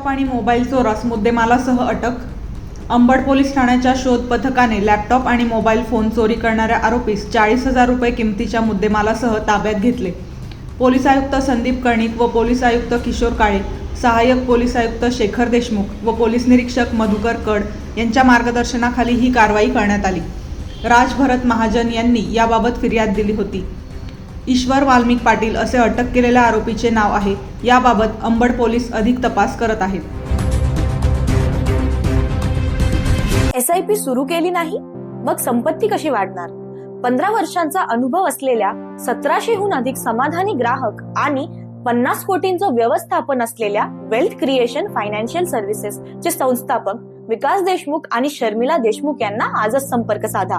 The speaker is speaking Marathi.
लॅपटॉप आणि मोबाईल चोरास मुद्देमालासह अटक? अंबड पोलीस ठाण्याच्या शोध पथकाने लॅपटॉप आणि मोबाईल फोन चोरी करणाऱ्या आरोपीस चाळीस हजार रुपये किमतीच्या मुद्देमालासह ताब्यात घेतले. पोलीस आयुक्त संदीप कर्णिक व पोलीस आयुक्त किशोर काळे सहाय्यक पोलीस आयुक्त शेखर देशमुख व पोलीस निरीक्षक मधुकर कड यांच्या मार्गदर्शनाखाली ही कारवाई करण्यात आली. राज भरत महाजन यांनी याबाबत फिर्याद दिली होती. ईश्वर वाल्मिक पाटील असे अटक केलेल्या आरोपीचे नाव आहे. याबाबत अंबड पोलीस अधिक तपास करत आहेत. एस आय पी सुरू केली नाही मग संपत्ती कशी वाढणार? पंधरा वर्षांचा अनुभव असलेल्या सतराशेहून अधिक समाधानी ग्राहक आणि पन्नास कोटींचं व्यवस्थापन असलेल्या वेल्थ क्रिएशन फायनान्शियल सर्व्हिसेस चे संस्थापक विकास देशमुख आणि शर्मिला देशमुख यांना आजच संपर्क साधा.